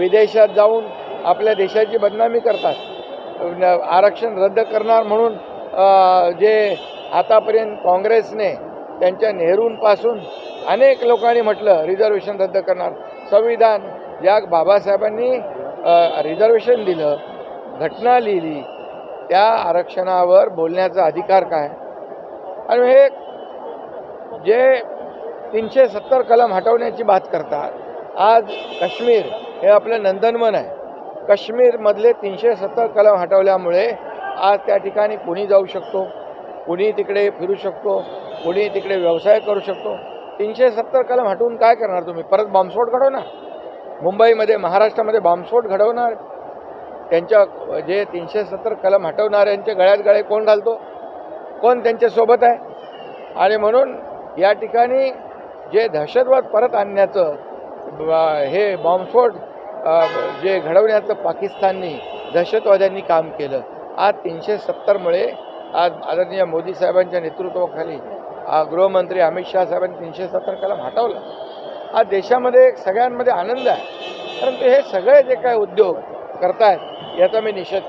विदेशात जाऊन आपल्या देशाची बदनामी करतात. आरक्षण रद्द करणार म्हणून जे आतापर्यंत काँग्रेसने त्यांच्या नेहरूंपासून अनेक लोकांनी म्हटलं रिझर्वेशन रद्द करणार. संविधान ज्या बाबासाहेबांनी रिझर्वेशन दिलं घटना लिहिली त्या आरक्षणावर बोलण्याचा अधिकार काय? आणि हे जे तीनशे सत्तर कलम हटवण्याची बात करतात आज काश्मीर हे आपलं नंदनवन आहे. काश्मीरमधले तीनशे सत्तर कलम हटवल्यामुळे आज त्या ठिकाणी कुणी जाऊ शकतो? कुणी तिकडे फिरू शकतो? कुणी तिकडे व्यवसाय करू शकतो? तीनशे सत्तर कलम हटवून काय करणार तुम्ही? परत बॉम्बस्फोट घडवणार? मुंबईमध्ये महाराष्ट्रामध्ये बॉम्बस्फोट घडवणार? त्यांच्या जे तीनशे सत्तर कलम हटवणाऱ्यांच्या गळ्यात गळे कोण घालतो? कोण त्यांच्यासोबत आहे? आणि म्हणून या ठिकाणी जे दहशतवाद परत आणण्याचं हे बॉम्बस्फोट जे घडवण्याचं पाकिस्ताननी दहशतवाद्यांनी काम केलं. आज तीनशे सत्तरमुळे आज आदरणीय मोदी साहेबांच्या नेतृत्वाखाली गृहमंत्री अमित शहा साहेबांनी तीनशे सत्तर कलम हटवलं. आज देशामध्ये एक सगळ्यांमध्ये आनंद आहे. परंतु हे सगळे जे काय उद्योग करतायत याचा मी निषेध